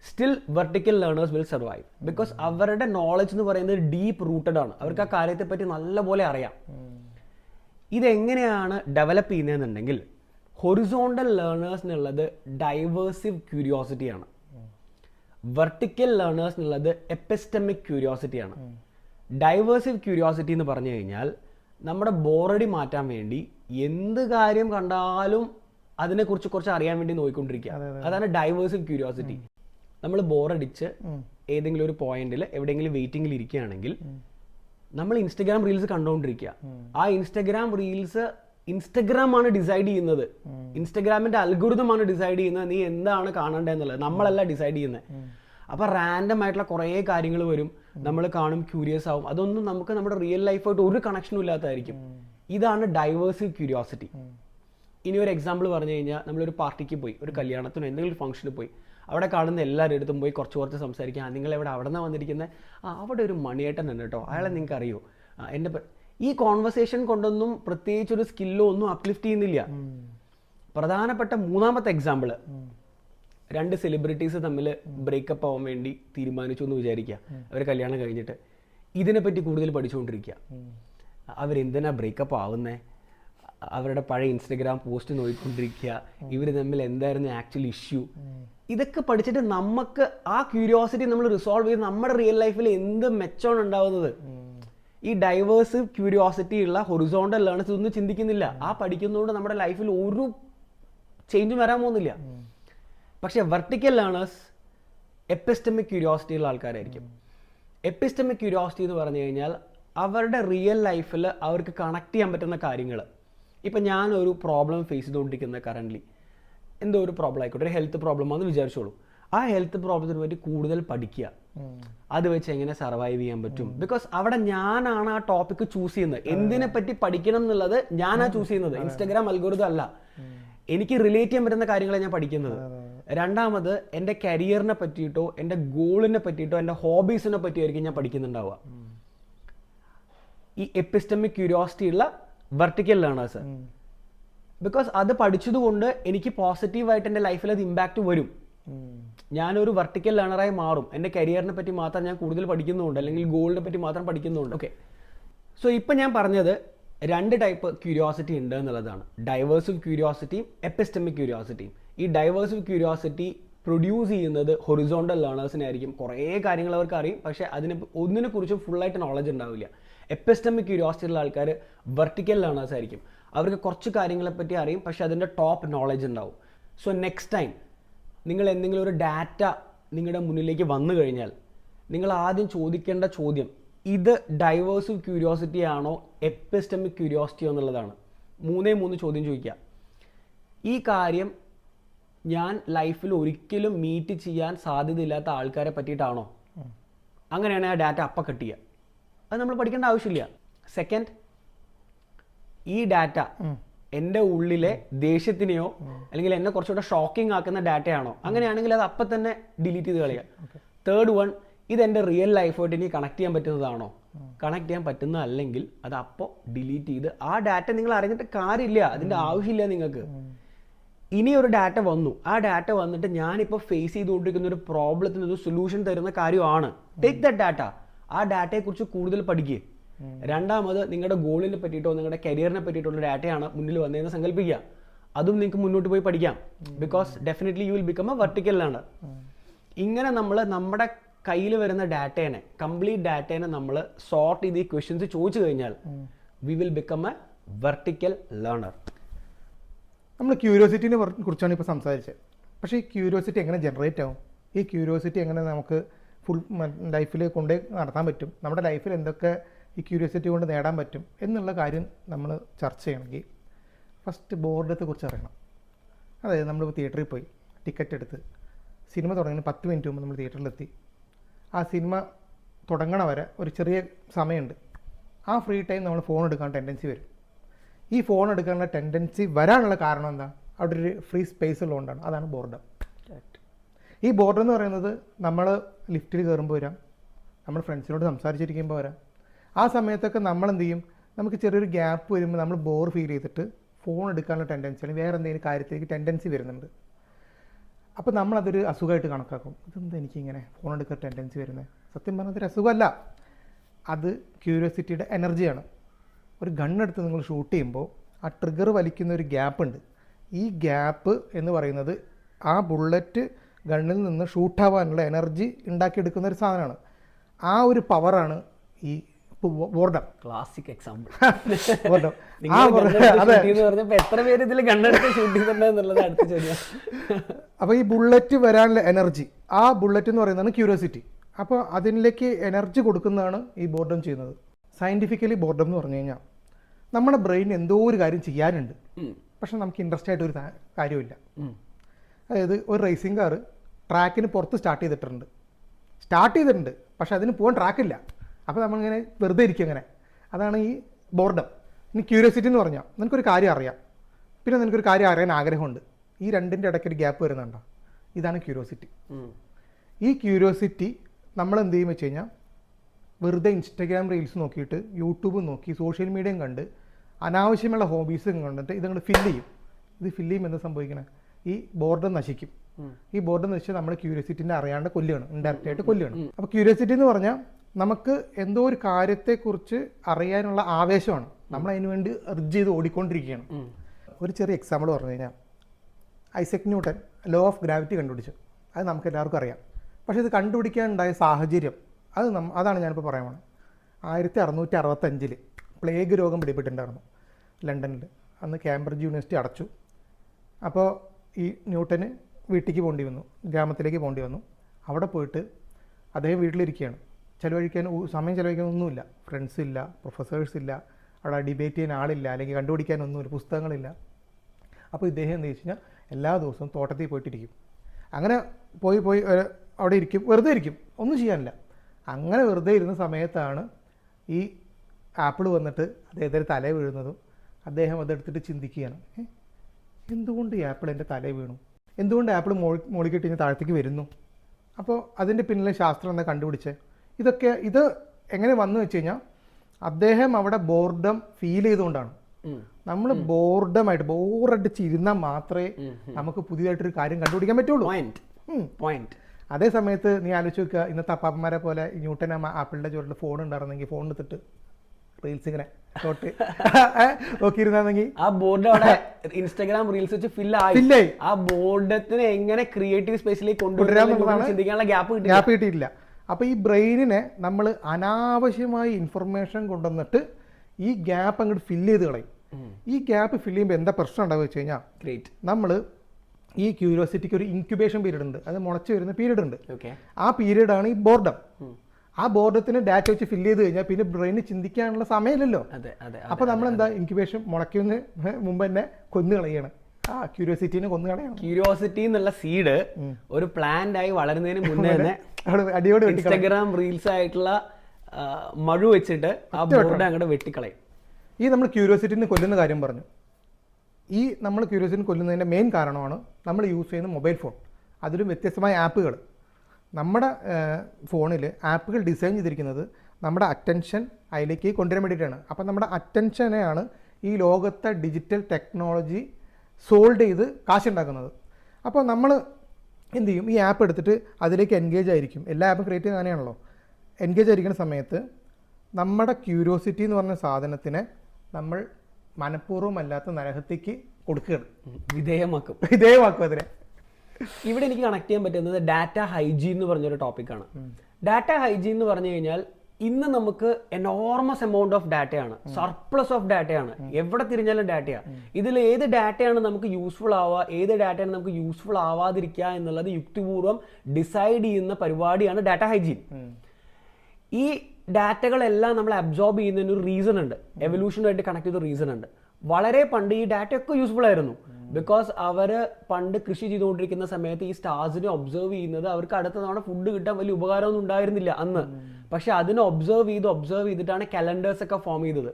still vertical learners will survive because അവരുടെ നോളജ് എന്ന് പറയുന്നത് ഡീപ്പ് റൂട്ടഡ് ആണ്. അവർക്ക് ആ കാര്യത്തെ പറ്റി നല്ലപോലെ അറിയാം. ഇതെങ്ങനെയാണ് ഡെവലപ്പ് ചെയ്യുന്നതെന്നുണ്ടെങ്കിൽ ഹൊറിസോണ്ടൽ ലേണേഴ്സിനുള്ളത് ഡൈവേഴ്സീവ് ക്യൂരിയോസിറ്റി ആണ് ലേണേഴ്സ് എന്നുള്ളത് എപ്പിസ്റ്റമിക് ക്യൂരിയോസിറ്റിയാണ് ഡൈവേഴ്സീവ് ക്യൂരിയോസിറ്റി എന്ന് പറഞ്ഞു കഴിഞ്ഞാൽ നമ്മുടെ ബോറടി മാറ്റാൻ വേണ്ടി എന്ത് കാര്യം കണ്ടാലും അതിനെക്കുറിച്ച് കുറച്ച് അറിയാൻ വേണ്ടി നോക്കിക്കൊണ്ടിരിക്കുക അതാണ് ഡൈവേഴ്സീവ് ക്യൂരിയോസിറ്റി നമ്മൾ ബോറടിച്ച് ഏതെങ്കിലും ഒരു പോയിന്റിൽ എവിടെയെങ്കിലും വെയിറ്റിംഗിൽ ഇരിക്കുകയാണെങ്കിൽ നമ്മൾ ഇൻസ്റ്റഗ്രാം റീൽസ് കണ്ടുകൊണ്ടിരിക്കുക ആ ഇൻസ്റ്റഗ്രാം റീൽസ് ഇൻസ്റ്റഗ്രാം ആണ് ഡിസൈഡ് ചെയ്യുന്നത്. ഇൻസ്റ്റഗ്രാമിന്റെ അൽഗുരുതം ആണ് ഡിസൈഡ് ചെയ്യുന്നത്. നീ എന്താണ് കാണേണ്ടതെന്നുള്ളത് നമ്മളല്ല ഡിസൈഡ് ചെയ്യുന്നത്. അപ്പൊ റാൻഡം ആയിട്ടുള്ള കുറേ കാര്യങ്ങൾ വരും. നമ്മൾ കാണും ക്യൂരിയസ് ആവും. അതൊന്നും നമുക്ക് നമ്മുടെ റിയൽ ലൈഫായിട്ട് ഒരു കണക്ഷനും ഇല്ലാത്തതായിരിക്കും. ഇതാണ് ഡൈവേഴ്സ് ക്യൂരിയോസിറ്റി ഇനി ഒരു എക്സാമ്പിൾ പറഞ്ഞു കഴിഞ്ഞാൽ നമ്മളൊരു പാർട്ടിക്ക് പോയി ഒരു കല്യാണത്തിനോ എന്തെങ്കിലും ഒരു ഫംഗ്ഷന് പോയി. അവിടെ കാണുന്ന എല്ലാവരുടെ അടുത്തും പോയി കുറച്ച് കുറച്ച് സംസാരിക്കാം. "ആ, നിങ്ങൾ എവിടെ അവിടെ നിന്നാണ് വന്നിരിക്കുന്നത് ആ അവിടെ ഒരു മണിയേട്ടൻ ഉണ്ട് കേട്ടോ. അയാളെ നിങ്ങൾക്ക് അറിയോ എന്റെ പേ-" ഈ കോൺവെർസേഷൻ കൊണ്ടൊന്നും പ്രത്യേകിച്ച് ഒരു സ്കില്ലോ ഒന്നും അപ്ലിഫ്റ്റ് ചെയ്യുന്നില്ല. പ്രധാനപ്പെട്ട മൂന്നാമത്തെ എക്സാമ്പിൾ രണ്ട് സെലിബ്രിറ്റീസ് തമ്മിൽ ബ്രേക്കപ്പ് ആവാൻ വേണ്ടി തീരുമാനിച്ചു എന്ന് വിചാരിക്കുക. അവർ കല്യാണം കഴിഞ്ഞിട്ട്. ഇതിനെപ്പറ്റി കൂടുതൽ പഠിച്ചുകൊണ്ടിരിക്കുക. അവരെന്തിനാ ബ്രേക്കപ്പ് ആവുന്നേ? അവരുടെ പഴയ ഇൻസ്റ്റഗ്രാം പോസ്റ്റ് നോക്കിക്കൊണ്ടിരിക്കുക. ഇവർ തമ്മിൽ എന്തായിരുന്നു ആക്ച്വൽ ഇഷ്യൂ ഇതൊക്കെ പഠിച്ചിട്ട് നമുക്ക് ആ ക്യൂരിയോസിറ്റി നമ്മൾ റിസോൾവ് ചെയ്ത് നമ്മുടെ റിയൽ ലൈഫിൽ എന്ത് മെച്ചമാണ് ഉണ്ടാവുന്നത്? ഈ ഡൈവേഴ്സ് ക്യൂരിയോസിറ്റി ഉള്ള ഹൊറിസോണ്ടൽ ലേണേഴ്സ് ഇതൊന്നും ചിന്തിക്കുന്നില്ല. ആ പഠിക്കുന്നതുകൊണ്ട് നമ്മുടെ ലൈഫിൽ ഒരു ചേഞ്ചും വരാൻ പോകുന്നില്ല. പക്ഷെ വെർട്ടിക്കൽ ലേണേഴ്സ് എപ്പിസ്റ്റമിക് ക്യൂരിയോസിറ്റി ഉള്ള ആൾക്കാരായിരിക്കും. എപ്പിസ്റ്റമിക് ക്യൂരിയോസിറ്റി എന്ന് പറഞ്ഞു കഴിഞ്ഞാൽ അവരുടെ റിയൽ ലൈഫിൽ അവർക്ക് കണക്ട് ചെയ്യാൻ പറ്റുന്ന കാര്യങ്ങൾ ഇപ്പം ഞാനൊരു പ്രോബ്ലം ഫേസ് ചെയ്തുകൊണ്ടിരിക്കുന്ന കറന്റ്ലി എന്തോ ഒരു പ്രോബ്ലം ആയിക്കോട്ടെ ഒരു ഹെൽത്ത് പ്രോബ്ലം ആണെന്ന് വിചാരിച്ചോളൂ. ആ ഹെൽത്ത് പ്രോബ്ലത്തിന് പറ്റി കൂടുതൽ പഠിക്കുക. അത് വെച്ച് എങ്ങനെ സർവൈവ് ചെയ്യാൻ പറ്റും. ബിക്കോസ് അവിടെ ഞാനാണ് ആ ടോപ്പിക് ചൂസ് ചെയ്യുന്നത്. എന്തിനെ പറ്റി പഠിക്കണം എന്നുള്ളത് ഞാനാ ചൂസ് ചെയ്യുന്നത്. ഇൻസ്റ്റാഗ്രാം അൽഗോരിതം അല്ല. എനിക്ക് റിലേറ്റ് ചെയ്യാൻ പറ്റുന്ന കാര്യങ്ങളാണ് ഞാൻ പഠിക്കുന്നത്. രണ്ടാമത് എന്റെ കരിയറിനെ പറ്റിയിട്ടോ എന്റെ ഗോളിനെ പറ്റിയിട്ടോ എന്റെ ഹോബീസിനെ പറ്റിയായിരിക്കും ഞാൻ പഠിക്കുന്നുണ്ടാവുക. ഈ എപ്പിസ്റ്റമിക് ക്യൂരിയോസിറ്റി ഉള്ള വെർട്ടിക്കൽ ലേണേഴ്സ് ബിക്കോസ് അത് പഠിച്ചതുകൊണ്ട് എനിക്ക് പോസിറ്റീവായിട്ട് എന്റെ ലൈഫിൽ അത് ഇമ്പാക്റ്റ് വരും. ഞാനൊരു വെർട്ടിക്കൽ ലേണറായി മാറും. എന്റെ കരിയറിനെ പറ്റി മാത്രം ഞാൻ കൂടുതൽ പഠിക്കുന്നുണ്ട്. അല്ലെങ്കിൽ ഗോളിനെ പറ്റി മാത്രം പഠിക്കുന്നുണ്ട്. ഓക്കെ സോ ഇപ്പം ഞാൻ പറഞ്ഞത് രണ്ട് ടൈപ്പ് ക്യൂരിയോസിറ്റി ഉണ്ട് എന്നുള്ളതാണ്. ഡൈവേഴ്സീവ് ക്യൂരിയോസിറ്റിയും എപ്പിസ്റ്റമിക് ക്യൂരിയോസിറ്റിയും ഈ ഡൈവേഴ്സീവ് ക്യൂരിയോസിറ്റി പ്രൊഡ്യൂസ് ചെയ്യുന്നത് ഹൊറിസോണ്ടൽ ലേണേഴ്സിനായിരിക്കും കുറേ കാര്യങ്ങൾ അവർക്ക് അറിയും. പക്ഷേ അതിനെ ഒന്നിനെ കുറിച്ചും ഫുള്ളായിട്ട് നോളജ് ഉണ്ടാവില്ല. എപ്പിസ്റ്റമിക് ക്യൂരിയോസിറ്റി ഉള്ള ആൾക്കാർ വെർട്ടിക്കൽ ലേണേഴ്സ് ആയിരിക്കും. അവർക്ക് കുറച്ച് കാര്യങ്ങളെപ്പറ്റി അറിയും. പക്ഷേ അതിന്റെ ടോപ്പ് നോളജ് ഉണ്ടാവും. സോ നെക്സ്റ്റ് ടൈം നിങ്ങൾ എന്തെങ്കിലും ഒരു ഡാറ്റ നിങ്ങളുടെ മുന്നിലേക്ക് വന്നു കഴിഞ്ഞാൽ നിങ്ങൾ ആദ്യം ചോദിക്കേണ്ട ചോദ്യം ഇത് ഡൈവേഴ്സീവ് ക്യൂരിയോസിറ്റി ആണോ എപ്പിസ്റ്റമിക് ക്യൂരിയോസിറ്റിയോ എന്നുള്ളതാണ്. മൂന്നേ മൂന്ന് ചോദ്യം ചോദിക്കുക. ഈ കാര്യം ഞാൻ ലൈഫിൽ ഒരിക്കലും മീറ്റ് ചെയ്യാൻ സാധ്യതയില്ലാത്ത ആൾക്കാരെ പറ്റിയിട്ടാണോ? അങ്ങനെയാണ് ആ ഡാറ്റ അപ്പം കട്ട് അത് നമ്മൾ പഠിക്കേണ്ട ആവശ്യമില്ല. സെക്കൻഡ് ഈ ഡാറ്റ എന്റെ ഉള്ളിലെ ദേഷ്യത്തിനെയോ അല്ലെങ്കിൽ എന്നെ കുറച്ചുകൂടെ ഷോക്കിംഗ് ആക്കുന്ന ഡാറ്റയാണോ അങ്ങനെയാണെങ്കിൽ അത് അപ്പം തന്നെ ഡിലീറ്റ് ചെയ്ത് കളയുക. തേർഡ് വൺ ഇത് എന്റെ റിയൽ ലൈഫായിട്ട് ഇനി കണക്ട് ചെയ്യാൻ പറ്റുന്നതാണോ? കണക്ട് ചെയ്യാൻ പറ്റുന്ന അല്ലെങ്കിൽ അത് അപ്പോൾ ഡിലീറ്റ് ചെയ്ത് ആ ഡാറ്റ നിങ്ങൾ അറിഞ്ഞിട്ട് കാര്യമില്ല. അതിന്റെ ആവശ്യമില്ല നിങ്ങൾക്ക്. ഇനി ഒരു ഡാറ്റ വന്നു. ആ ഡാറ്റ വന്നിട്ട് ഞാനിപ്പോൾ ഫേസ് ചെയ്തുകൊണ്ടിരിക്കുന്ന ഒരു പ്രോബ്ലത്തിന് ഒരു സൊല്യൂഷൻ തരുന്ന കാര്യമാണ്. ടേക്ക് ദ ഡാറ്റ ആ ഡാറ്റയെക്കുറിച്ച് കൂടുതൽ പഠിക്കുക രണ്ടാമത് നിങ്ങളുടെ ഗോളിനെ പറ്റിയിട്ടോ നിങ്ങളുടെ കരിയറിനെ പറ്റിയിട്ടുള്ള ഡാറ്റയാണ് മുന്നിൽ വന്നതെന്ന് സങ്കല്പിക്കുക. അതും നിങ്ങൾക്ക് മുന്നോട്ട് പോയി പഠിക്കാം. Because definitely you will become a vertical learner ഇങ്ങനെ നമ്മൾ നമ്മുടെ കയ്യിൽ വരുന്ന ഡാറ്റേനെ കംപ്ലീറ്റ് ഡാറ്റേനെ നമ്മൾ സോർട്ട് ചെയ്ത് ഈ ക്വസ്റ്റ്യൻസ് ചോദിച്ചു കഴിഞ്ഞാൽ we will become a vertical learner നമ്മൾ ക്യൂരിയോസിറ്റിനെ കുറിച്ചാണ് ഇപ്പോൾ സംസാരിച്ചത്. പക്ഷേ ഈ ക്യൂരിയോസിറ്റി എങ്ങനെ ജനറേറ്റ് ആവും? ഈ ക്യൂരിയോസിറ്റി എങ്ങനെ നമുക്ക് ഫുൾ ലൈഫിൽ കൊണ്ടേ നടത്താൻ പറ്റും? നമ്മുടെ ലൈഫിൽ എന്തൊക്കെ ഈ ക്യൂരിയോസിറ്റി കൊണ്ട് നേടാൻ പറ്റും എന്നുള്ള കാര്യം നമ്മൾ ചർച്ച ചെയ്യണമെങ്കിൽ ഫസ്റ്റ് ബോർഡത്തെ കുറിച്ച് അറിയണം. അതായത് നമ്മൾ തിയേറ്ററിൽ പോയി ടിക്കറ്റ് എടുത്ത് സിനിമ തുടങ്ങുന്ന പത്ത് മിനിറ്റ് മുമ്പ് നമ്മൾ തിയേറ്ററിലെത്തി ആ സിനിമ തുടങ്ങണ വരെ ഒരു ചെറിയ സമയമുണ്ട്. ആ ഫ്രീ ടൈം നമ്മൾ ഫോൺ എടുക്കാൻ ടെൻഡൻസി വരും. ഈ ഫോൺ എടുക്കാനുള്ള ടെൻഡൻസി വരാനുള്ള കാരണം എന്താ? അവിടെ ഒരു ഫ്രീ സ്പേസ് ഉള്ളതുകൊണ്ടാണ്. അതാണ് ബോർഡം ഈ ബോർഡം എന്ന് പറയുന്നത് നമ്മൾ ലിഫ്റ്റിൽ കയറുമ്പോൾ വരാം. നമ്മൾ ഫ്രണ്ട്സിനോട് സംസാരിച്ചിരിക്കുമ്പോൾ വരാം. ആ സമയത്തൊക്കെ നമ്മൾ എന്ത് ചെയ്യും നമുക്ക് ചെറിയൊരു ഗ്യാപ്പ് വരുമ്പോൾ നമ്മൾ ബോർ ഫീൽ ചെയ്തിട്ട് ഫോൺ എടുക്കാനുള്ള ടെൻഡൻസി അല്ലെങ്കിൽ വേറെ എന്തെങ്കിലും കാര്യത്തിലേക്ക് ടെൻഡൻസി വരുന്നുണ്ട്. അപ്പോൾ നമ്മളതൊരു അസുഖമായിട്ട് കണക്കാക്കും. ഇതെന്താ എനിക്കിങ്ങനെ ഫോൺ എടുക്കാൻ ടെൻഡൻസി വരുന്നത്? സത്യം പറഞ്ഞാൽ അതൊരു അസുഖമല്ല. അത് ക്യൂരിയോസിറ്റിയുടെ എനർജിയാണ് ഒരു ഗണ്ണെടുത്ത് നിങ്ങൾ ഷൂട്ട് ചെയ്യുമ്പോൾ ആ ട്രിഗർ വലിക്കുന്ന ഒരു ഗ്യാപ്പ് ഉണ്ട്. ഈ ഗ്യാപ്പ് എന്ന് പറയുന്നത് ആ ബുള്ളറ്റ് ഗണ്ണിൽ നിന്ന് ഷൂട്ടാവാനുള്ള എനർജി ഉണ്ടാക്കിയെടുക്കുന്ന ഒരു സാധനമാണ്. ആ ഒരു പവറാണ് ഈ ബോർഡം ക്ലാസിക് എക്സാമ്പിൾ ബോർഡം എത്ര പേര് ഇതിൽ കണ്ണെടുത്ത് ഷൂട്ട് ചെയ്തിട്ടുണ്ടെന്നുള്ളത് അടുത്ത ചോദ്യം. അപ്പോൾ ഈ ബുള്ളറ്റ് വരാനുള്ള എനർജി ആ ബുള്ളറ്റ് എന്ന് പറയുന്നതാണ് ക്യൂരിയോസിറ്റി അപ്പോൾ അതിലേക്ക് എനർജി കൊടുക്കുന്നതാണ് ഈ ബോർഡം ചെയ്യുന്നത്. സയന്റിഫിക്കലി ബോർഡം എന്ന് പറഞ്ഞു കഴിഞ്ഞാൽ നമ്മുടെ ബ്രെയിൻ എന്തോ ഒരു കാര്യം ചെയ്യാനുണ്ട്. പക്ഷെ നമുക്ക് ഇൻട്രസ്റ്റ് ആയിട്ട് ഒരു കാര്യമില്ല അതായത് ഒരു റേസിംഗ് കാർ ട്രാക്കിന് പുറത്ത് സ്റ്റാർട്ട് ചെയ്തിട്ടുണ്ട്. സ്റ്റാർട്ട് ചെയ്തിട്ടുണ്ട് പക്ഷെ അതിന് പോകാൻ ട്രാക്കില്ല അപ്പോൾ നമ്മളിങ്ങനെ വെറുതെ ഇരിക്കും അങ്ങനെ. അതാണ് ഈ ബോർഡം ഇനി ക്യൂരിയോസിറ്റി എന്ന് പറഞ്ഞാൽ നിനക്കൊരു കാര്യം അറിയാം. പിന്നെ നിനക്കൊരു കാര്യം അറിയാൻ ആഗ്രഹമുണ്ട്. ഈ രണ്ടിന്റെ ഇടയ്ക്ക് ഒരു ഗ്യാപ്പ് വരുന്നുണ്ടോ? ഇതാണ് ക്യൂരിയോസിറ്റി ഈ ക്യൂരിയോസിറ്റി നമ്മൾ എന്ത് ചെയ്യും വെച്ച് കഴിഞ്ഞാൽ വെറുതെ ഇൻസ്റ്റഗ്രാം റീൽസ് നോക്കിയിട്ട് യൂട്യൂബ് നോക്കി സോഷ്യൽ മീഡിയയും കണ്ട് അനാവശ്യമുള്ള ഹോബീസും കണ്ടിട്ട് ഇതങ്ങൾ ഫില്ല് ചെയ്യും. ഇത് ഫില്ല് ചെയ്യുമ്പോൾ എന്താ സംഭവിക്കണേ? ഈ ബോർഡം നശിക്കും. ഈ ബോർഡം നശിച്ചാൽ നമ്മൾ ക്യൂരിയോസിറ്റിനെ അറിയാണ്ട് കൊല്ലുകയാണ് ഇൻഡയറക്റ്റ് ആയിട്ട് കൊല്ലുകയാണ് അപ്പോൾ ക്യൂരിയോസിറ്റി എന്ന് പറഞ്ഞാൽ നമുക്ക് എന്തോ ഒരു കാര്യത്തെക്കുറിച്ച് അറിയാനുള്ള ആവേശമാണ്. നമ്മൾ അതിനു വേണ്ടി എർജ് ചെയ്ത് ഓടിക്കൊണ്ടിരിക്കുകയാണ്. ഒരു ചെറിയ എക്സാമ്പിൾ പറഞ്ഞു കഴിഞ്ഞാൽ Isaac Newton law of gravity കണ്ടുപിടിച്ചു. അത് നമുക്ക് എല്ലാവർക്കും അറിയാം. പക്ഷെ ഇത് കണ്ടുപിടിക്കാനുണ്ടായ സാഹചര്യം അത് നം അതാണ് ഞാനിപ്പോൾ പറയാൻ പോണത്. ആയിരത്തി അറുന്നൂറ്റി അറുപത്തഞ്ചിൽ പ്ലേഗ് രോഗം പിടിപെട്ടിട്ടുണ്ടായിരുന്നു ലണ്ടനിൽ അന്ന് കാംബ്രിഡ്ജ് യൂണിവേഴ്സിറ്റി അടച്ചു. അപ്പോൾ ഈ ന്യൂട്ടന് വീട്ടിലേക്ക് പോകേണ്ടി വന്നു ഗ്രാമത്തിലേക്ക് പോകേണ്ടി വന്നു അവിടെ പോയിട്ട് അദ്ദേഹം വീട്ടിലിരിക്കുകയാണ്. ചിലവഴിക്കാൻ സമയം ചിലവഴിക്കാൻ ഒന്നുമില്ല ഫ്രണ്ട്സ് ഇല്ല പ്രൊഫസേഴ്സ് ഇല്ല അവിടെ ഡിബേറ്റ് ചെയ്യാൻ ആളില്ല അല്ലെങ്കിൽ കണ്ടുപിടിക്കാൻ ഒന്നുമില്ല പുസ്തകങ്ങളില്ല. അപ്പോൾ ഇദ്ദേഹം എന്താ വെച്ച് കഴിഞ്ഞാൽ എല്ലാ ദിവസവും തോട്ടത്തിൽ പോയിട്ടിരിക്കും. അങ്ങനെ പോയി പോയി അവിടെ ഇരിക്കും വെറുതെ ഇരിക്കും ഒന്നും ചെയ്യാനില്ല. അങ്ങനെ വെറുതെ ഇരുന്ന സമയത്താണ് ഈ ആപ്പിൾ വന്നിട്ട് അദ്ദേഹത്തിന്റെ തല വീഴുന്നതും അദ്ദേഹം അതെടുത്തിട്ട് ചിന്തിക്കുകയാണ്. "ഏ, എന്തുകൊണ്ട് ഈ ആപ്പിൾ എന്റെ തല വീണു? എന്തുകൊണ്ട് ആപ്പിൾ മോളി മോളിക്കിട്ട് ഇനി താഴത്തേക്ക് വരുന്നു? അപ്പോൾ അതിന്റെ പിന്നിലെ ശാസ്ത്രം എന്താ കണ്ടുപിടിച്ചേ? ഇതൊക്കെ ഇത് എങ്ങനെ വന്നു വെച്ച് കഴിഞ്ഞാൽ അദ്ദേഹം അവിടെ ബോർഡം ഫീൽ ചെയ്തുകൊണ്ടാണ്. നമ്മൾ ബോർഡമായിട്ട് ബോറടിച്ച് ഇരുന്നാൽ മാത്രമേ നമുക്ക് പുതിയതായിട്ടൊരു കാര്യം കണ്ടുപിടിക്കാൻ പറ്റുള്ളൂ. പോയിന്റ് അതേ സമയത്ത് നീ ആലോചിച്ച് നോക്കുക ഇന്നത്തെ അപ്പാപ്പന്മാരെ പോലെ ന്യൂട്ടൻ അമ്മ ആപ്പിളിന്റെ ചുവട്ടിൽ ഫോൺ ഉണ്ടായിരുന്നെങ്കിൽ ഫോൺ എടുത്തിട്ട് റീൽസ് ഇങ്ങനെ ഷോട്ട് നോക്കിയിരുന്നെങ്കിൽ ആ ബോർഡ് അവിടെ ഇൻസ്റ്റാഗ്രാം റീൽസ് വെച്ച് ഫിൽ ആയി. ആ ബോർഡത്തിന് എങ്ങനെ ക്രിയേറ്റീവ് സ്പേസിലേക്ക് കൊണ്ടുവരാൻ ചിന്തിക്കാനുള്ള ഗ്യാപ്പ് ഗ്യാപ്പ് കിട്ടിയിട്ടില്ല. അപ്പോൾ ഈ ബ്രെയിനിനെ നമ്മൾ അനാവശ്യമായി ഇൻഫർമേഷൻ കൊണ്ടുവന്നിട്ട് ഈ ഗ്യാപ്പ് അങ്ങോട്ട് ഫില്ല് ചെയ്ത് കളയും. ഈ ഗ്യാപ്പ് ഫില്ല് ചെയ്യുമ്പോൾ എന്താ പ്രശ്നം ഉണ്ടാവുക വെച്ച് കഴിഞ്ഞാൽ ഗ്രേറ്റ് നമ്മൾ ഈ ക്യൂരിയോസിറ്റിക്ക് ഒരു ഇൻക്യുബേഷൻ പീരീഡ് ഉണ്ട്. അത് മുളച്ച് വരുന്ന പീരീഡ് ഉണ്ട്. ആ ആണ് ഈ ബോർഡം ആ ബോർഡത്തിന് ഡാറ്റ വെച്ച് ഫില്ല് ചെയ്ത് കഴിഞ്ഞാൽ പിന്നെ ബ്രെയിന് ചിന്തിക്കാനുള്ള സമയമില്ലല്ലോ. അപ്പൊ നമ്മൾ എന്താ ഇൻക്യുബേഷൻ മുളയ്ക്കുന്ന മുമ്പ് തന്നെ കൊന്നു കളയാണ്. ആ ക്യൂരിയോസിറ്റിനെ കൊന്നു കളയാണ്. ക്യൂരിയോസിറ്റി എന്നുള്ള സീഡ് ഒരു പ്ലാന്റ് ആയി വളരുന്നതിന് മുന്നേ തന്നെ അടിയോട് ഇൻസ്റ്റാഗ്രാം റീൽസ് ആയിട്ടുള്ള മഴ മഴു വെച്ചിട്ട് ആ ബോർഡ് അങ്ങോട്ട് വെട്ടിക്കളയും. ഈ നമ്മൾ ക്യൂരിയോസിറ്റിന് കൊല്ലുന്ന കാര്യം പറഞ്ഞു. ഈ നമ്മൾ ക്യൂരിയോസിറ്റിന് കൊല്ലുന്നതിന്റെ മെയിൻ കാരണമാണ് നമ്മൾ യൂസ് ചെയ്യുന്ന മൊബൈൽ ഫോൺ അതിലും വ്യത്യസ്തമായ ആപ്പുകൾ. നമ്മുടെ ഫോണിൽ ആപ്പുകൾ ഡിസൈൻ ചെയ്തിരിക്കുന്നത് നമ്മുടെ അറ്റൻഷൻ അതിലേക്ക് കൊണ്ടുവരാൻ വേണ്ടിയിട്ടാണ്. അപ്പം നമ്മുടെ അറ്റൻഷനെയാണ് ഈ ലോകത്തെ ഡിജിറ്റൽ ടെക്നോളജി സോൾഡ് ചെയ്ത് കാശുണ്ടാക്കുന്നത്. അപ്പോൾ നമ്മൾ എന്ത് ചെയ്യും? ഈ ആപ്പ് എടുത്തിട്ട് അതിലേക്ക് എൻഗേജ് ആയിരിക്കും. എല്ലാ ആപ്പും ക്രിയേറ്റ് ചെയ്യുന്ന അങ്ങനെയാണല്ലോ. എൻഗേജ് ആയിരിക്കുന്ന സമയത്ത് നമ്മുടെ ക്യൂരിയോസിറ്റി എന്ന് പറഞ്ഞ സാധനത്തിനെ നമ്മൾ മനഃപൂർവമല്ലാത്ത നരഹത്യക്ക് കൊടുക്കുകയാണ്. വിധേയമാക്കും. വിധേയമാക്കും അതിനെ. ഇവിടെ എനിക്ക് കണക്ട് ചെയ്യാൻ പറ്റുന്നത് ഡാറ്റ ഹൈജീൻ എന്ന് പറഞ്ഞൊരു ടോപ്പിക്കാണ് ഡാറ്റ ഹൈജീൻ എന്ന് പറഞ്ഞു കഴിഞ്ഞാൽ ഇന്ന് നമുക്ക് എനോർമസ് എമൗണ്ട് ഓഫ് ഡാറ്റയാണ് സർപ്ലസ് ഓഫ് ഡാറ്റയാണ് എവിടെ തിരിഞ്ഞാലും ഡാറ്റയാണ് ഇതിൽ ഏത് ഡാറ്റയാണ് നമുക്ക് യൂസ്ഫുൾ ആവുക ഏത് ഡാറ്റയാണ് നമുക്ക് യൂസ്ഫുൾ ആവാതിരിക്കുക എന്നുള്ളത് യുക്തിപൂർവം ഡിസൈഡ് ചെയ്യുന്ന പരിപാടിയാണ് ഡാറ്റ ഹൈജീൻ ഈ ഡാറ്റകളെല്ലാം നമ്മൾ അബ്സോർബ് ചെയ്യുന്നതിന് ഒരു റീസൺ ഉണ്ട്. എവല്യൂഷനുമായിട്ട് കണക്ട് ചെയ്ത റീസൺ ഉണ്ട്. വളരെ പണ്ട് ഈ ഡാറ്റ ഒക്കെ യൂസ്ഫുൾ ആയിരുന്നു. ബിക്കോസ് അവർ പണ്ട് കൃഷി ചെയ്തുകൊണ്ടിരിക്കുന്ന സമയത്ത് ഈ സ്റ്റാർസിനെ ഒബ്സർവ് ചെയ്യുന്നത് അവർക്ക് അടുത്ത തവണ ഫുഡ് കിട്ടാൻ വലിയ ഉപകാരമൊന്നും ഉണ്ടായിരുന്നില്ല അന്ന്. പക്ഷെ അതിനെ ഒബ്സർവ് ചെയ്ത് ഒബ്സർവ് ചെയ്തിട്ടാണ് കലണ്ടേഴ്സ് ഒക്കെ ഫോം ചെയ്തത്.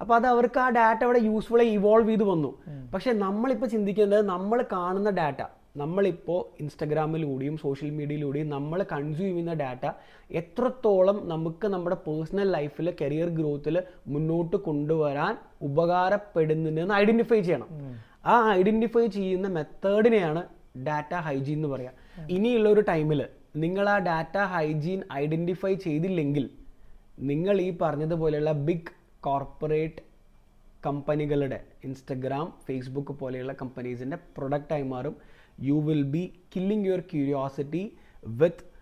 അപ്പൊ അത് അവർക്ക് ആ ഡാറ്റ അവിടെ യൂസ്ഫുൾ ഇവോൾവ് ചെയ്ത് വന്നു. പക്ഷെ നമ്മളിപ്പോൾ ചിന്തിക്കുന്നത് നമ്മൾ കാണുന്ന ഡാറ്റ നമ്മളിപ്പോൾ ഇൻസ്റ്റഗ്രാമിലൂടെയും സോഷ്യൽ മീഡിയയിലൂടെയും നമ്മൾ കൺസ്യൂം ചെയ്യുന്ന ഡാറ്റ എത്രത്തോളം നമുക്ക് നമ്മുടെ പേഴ്സണൽ ലൈഫിൽ കരിയർ ഗ്രോത്തിൽ മുന്നോട്ട് കൊണ്ടുവരാൻ ഉപകാരപ്പെടുന്നുണ്ടെന്ന് ഐഡന്റിഫൈ ചെയ്യണം. ആ ഐഡന്റിഫൈ ചെയ്യുന്ന മെത്തേഡിനെയാണ് ഡാറ്റ ഹൈജീൻ എന്ന് പറയാം. ഇനിയുള്ള ഒരു ടൈമിൽ നിങ്ങൾ ആ ഡാറ്റ ഹൈജീൻ ഐഡന്റിഫൈ ചെയ്തില്ലെങ്കിൽ നിങ്ങൾ ഈ പറഞ്ഞതുപോലെയുള്ള ബിഗ് കോർപ്പറേറ്റ് കമ്പനികളുടെ ഇൻസ്റ്റഗ്രാം ഫേസ്ബുക്ക് പോലെയുള്ള കമ്പനീസിന്റെ പ്രൊഡക്റ്റായി മാറും. You will be killing your curiosity with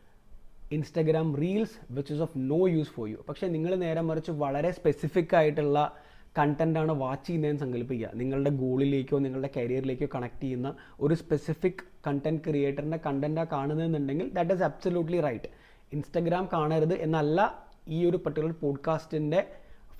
Instagram reels which is of no use for you പക്ഷേ നിങ്ങൾ നേരെ മറിച്ച് വളരെ സ്പെസിഫിക് ആയിട്ടുള്ള കണ്ടന്റ് വാച്ച് ചെയ്യുന്നതെന്ന് സങ്കല്പിക്കുക. നിങ്ങളുടെ ഗോളിലേക്കോ നിങ്ങളുടെ കരിയറിലേക്കോ കണക്ട് ചെയ്യുന്ന ഒരു സ്പെസിഫിക് കണ്ടന്റ് ക്രിയേറ്ററിന്റെ കണ്ടന്റാണ് കാണുന്നതെന്നുണ്ടെങ്കിൽ that is absolutely right Instagram കാണരുത് എന്നല്ല ഈ ഒരു പർട്ടിക്കുലർ പോഡ്കാസ്റ്റിന്റെ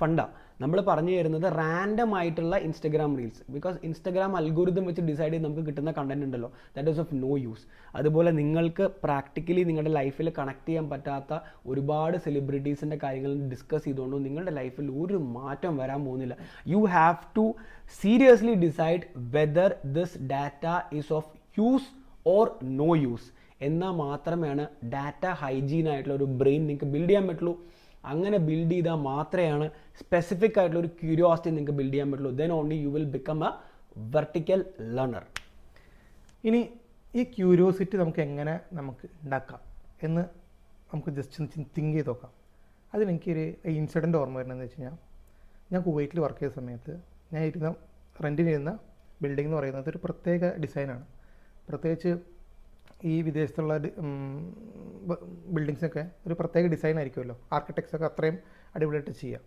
ഫണ്ട നമ്മൾ പറഞ്ഞു തരുന്നത് റാൻഡം ആയിട്ടുള്ള Instagram reels because Instagram algorithm വെച്ച് ഡിസൈഡ് ചെയ്ത് നമുക്ക് കിട്ടുന്ന കണ്ടന്റ് ഉണ്ടല്ലോ. That is of no use അതുപോലെ നിങ്ങൾക്ക് പ്രാക്ടിക്കലി നിങ്ങളുടെ ലൈഫിൽ കണക്ട് ചെയ്യാൻ പറ്റാത്ത ഒരുപാട് സെലിബ്രിറ്റീസിന്റെ കാര്യങ്ങൾ ഡിസ്കസ് ചെയ്തുകൊണ്ട് നിങ്ങളുടെ ലൈഫിൽ ഒരു മാറ്റം വരാൻ പോകുന്നില്ല. You have to seriously decide whether this data is of use or no use എന്നാൽ മാത്രമേ ഡാറ്റ ഹൈജീൻ ആയിട്ടുള്ള ഒരു ബ്രെയിൻ നിങ്ങൾക്ക് ബിൽഡ് ചെയ്യാൻ പറ്റുള്ളൂ. അങ്ങനെ ബിൽഡ് ചെയ്താൽ മാത്രമാണ് സ്പെസിഫിക് ആയിട്ടുള്ള ഒരു ക്യൂരിയോസിറ്റി നിങ്ങൾക്ക് ബിൽഡ് ചെയ്യാൻ പറ്റുള്ളൂ. Then only you will become a vertical learner ഇനി ഈ ക്യൂരിയോസിറ്റി നമുക്ക് എങ്ങനെ നമുക്ക് ഉണ്ടാക്കാം എന്ന് നമുക്ക് ജസ്റ്റ് തിങ്ക് ചെയ്ത് നോക്കാം. അതിനെനിക്കൊരു ഇൻസിഡന്റ് ഓർമ്മ വരുന്നതെന്ന് വെച്ച് കഴിഞ്ഞാൽ ഞാൻ കുവൈറ്റിൽ വർക്ക് ചെയ്ത സമയത്ത് ഞാൻ ഇരുന്ന റെന്റിന് ഇരുന്ന ബിൽഡിംഗ് എന്ന് പറയുന്നത് ഒരു പ്രത്യേക ഡിസൈനാണ് പ്രത്യേകിച്ച് ഈ വിദേശത്തുള്ള ബിൽഡിങ്സൊക്കെ ഒരു പ്രത്യേക ഡിസൈൻ ആയിരിക്കുമല്ലോ. ആർക്കിടെക്ട്സൊക്കെ അത്രയും അടിപൊളിയായിട്ട് ചെയ്യാം.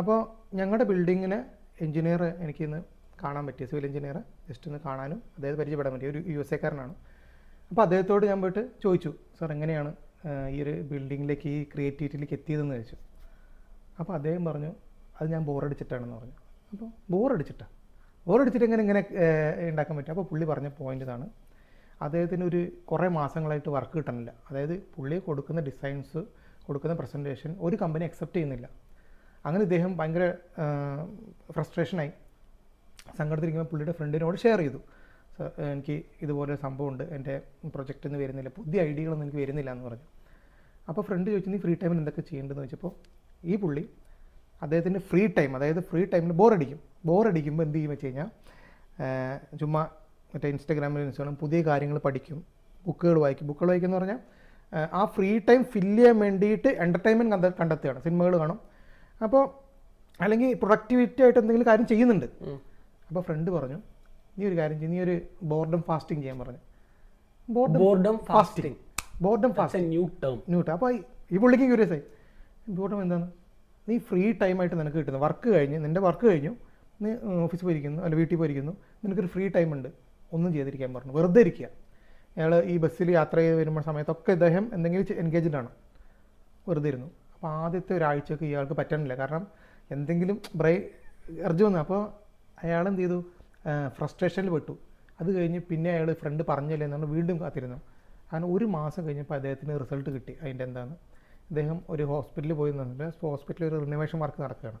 അപ്പോൾ ഞങ്ങളുടെ ബിൽഡിങ്ങിന് എഞ്ചിനീയർ എനിക്കിന്ന് കാണാൻ പറ്റിയ സിവിൽ എഞ്ചിനീയർ ജസ്റ്റ് ഒന്ന് കാണാനും അദ്ദേഹത്തെ പരിചയപ്പെടാൻ പറ്റിയ ഒരു യു എസ് എക്കാരനാണ് അപ്പോൾ അദ്ദേഹത്തോട് ഞാൻ പോയിട്ട് ചോദിച്ചു സാർ എങ്ങനെയാണ് ഈ ഒരു ബിൽഡിങ്ങിലേക്ക് ഈ ക്രിയേറ്റിവിറ്റിയിലേക്ക് എത്തിയതെന്ന് ചോദിച്ചു. അപ്പോൾ അദ്ദേഹം പറഞ്ഞു അത് ഞാൻ ബോറടിച്ചിട്ടാണെന്ന് പറഞ്ഞു. അപ്പോൾ ബോറടിച്ചിട്ടാണ് ബോറടിച്ചിട്ട് എങ്ങനെ ഇങ്ങനെ ഉണ്ടാക്കാൻ പറ്റും? അപ്പോൾ പുള്ളി പറഞ്ഞ പോയിന്റ് ഇതാണ് അദ്ദേഹത്തിന് ഒരു കുറേ മാസങ്ങളായിട്ട് വർക്ക് കിട്ടണില്ല അതായത് പുള്ളി കൊടുക്കുന്ന ഡിസൈൻസ് കൊടുക്കുന്ന പ്രസന്റേഷൻ ഒരു കമ്പനി അക്സെപ്റ്റ് ചെയ്യുന്നില്ല. അങ്ങനെ ഇദ്ദേഹം ഭയങ്കര ഫ്രസ്ട്രേഷനായി സംഘടത്തിരിക്കുമ്പോൾ പുള്ളിയുടെ ഫ്രണ്ടിനോട് ഷെയർ ചെയ്തു. എനിക്ക് ഇതുപോലെ സംഭവമുണ്ട്. എന്റെ പ്രൊജക്റ്റ് ഒന്നും വരുന്നില്ല. പുതിയ ഐഡിയകളൊന്നും എനിക്ക് വരുന്നില്ല എന്ന് പറഞ്ഞു. അപ്പോൾ ഫ്രണ്ട് ചോദിച്ചു നീ ഫ്രീ ടൈമിൽ എന്തൊക്കെ ചെയ്യേണ്ടതെന്ന്? വെച്ചപ്പോൾ ഈ പുള്ളി അദ്ദേഹത്തിന്റെ ഫ്രീ ടൈം അതായത് ഫ്രീ ടൈമിൽ ബോറടിക്കും ബോറടിക്കുമ്പോൾ എന്ത് ചെയ്യും വെച്ച് കഴിഞ്ഞാൽ ചുമ്മാ മറ്റേ ഇൻസ്റ്റാഗ്രാമിൽ ഇൻസ്റ്റാഗ്രാം പുതിയ കാര്യങ്ങൾ പഠിക്കും. ബുക്കുകൾ വായിക്കും. ബുക്കുകൾ വായിക്കുന്ന പറഞ്ഞാൽ ആ ഫ്രീ ടൈം ഫില്ല് ചെയ്യാൻ വേണ്ടിയിട്ട് എന്റർടൈൻമെന്റ് കണ്ട കണ്ടെത്തുകയാണ്. സിനിമകൾ കാണും. അപ്പോൾ അല്ലെങ്കിൽ പ്രൊഡക്ടിവിറ്റി ആയിട്ട് എന്തെങ്കിലും കാര്യം ചെയ്യുന്നുണ്ട്. അപ്പോൾ ഫ്രണ്ട് പറഞ്ഞു നീ ഒരു കാര്യം ചെയ്യും. നീ ഒരു ബോർഡം ഫാസ്റ്റിംഗ് ചെയ്യാൻ പറഞ്ഞു. Boredom fasting boredom a new term ന്യൂട്ട് അപ്പോൾ ഈ പുള്ളിക്ക് ക്യൂരിയസ് ആയി. ബോർഡം എന്താണ്? നീ ഫ്രീ ടൈമായിട്ട് നിനക്ക് കിട്ടുന്നു. വർക്ക് കഴിഞ്ഞ് നിന്റെ വർക്ക് കഴിഞ്ഞു. നീ ഓഫീസിൽ പോയിരിക്കുന്നു അല്ല വീട്ടിൽ പോയിരിക്കുന്നു. നിനക്കൊരു ഫ്രീ ടൈം ഉണ്ട്. ഒന്നും ചെയ്തിരിക്കാൻ പറഞ്ഞു. വെറുതെ ഇരിക്കുക. അയാൾ ഈ ബസ്സിൽ യാത്ര ചെയ്ത് വരുമ്പോൾ സമയത്തൊക്കെ ഇദ്ദേഹം എന്തെങ്കിലും എൻഗേജ്ഡ് ആണ്. വെറുതെ ഇരുന്നു. അപ്പോൾ ആദ്യത്തെ ഒരാഴ്ചയൊക്കെ ഇയാൾക്ക് പറ്റണില്ല. കാരണം എന്തെങ്കിലും ബ്രൈ എർജ് വന്നു. അപ്പോൾ അയാൾ എന്ത് ചെയ്തു? ഫ്രസ്ട്രേഷനിൽ പെട്ടു. അത് കഴിഞ്ഞ് പിന്നെ അയാൾ ഫ്രണ്ട് പറഞ്ഞില്ല എന്നാണ് വീണ്ടും കാത്തിരുന്നു. കാരണം ഒരു മാസം കഴിഞ്ഞപ്പോൾ അദ്ദേഹത്തിന് റിസൾട്ട് കിട്ടി. അതിന്റെ എന്താണ് അദ്ദേഹം ഒരു ഹോസ്പിറ്റലിൽ പോയി നിന്നിട്ട് ഹോസ്പിറ്റലിൽ ഒരു റിനോവേഷൻ വർക്ക് നടക്കുകയാണ്.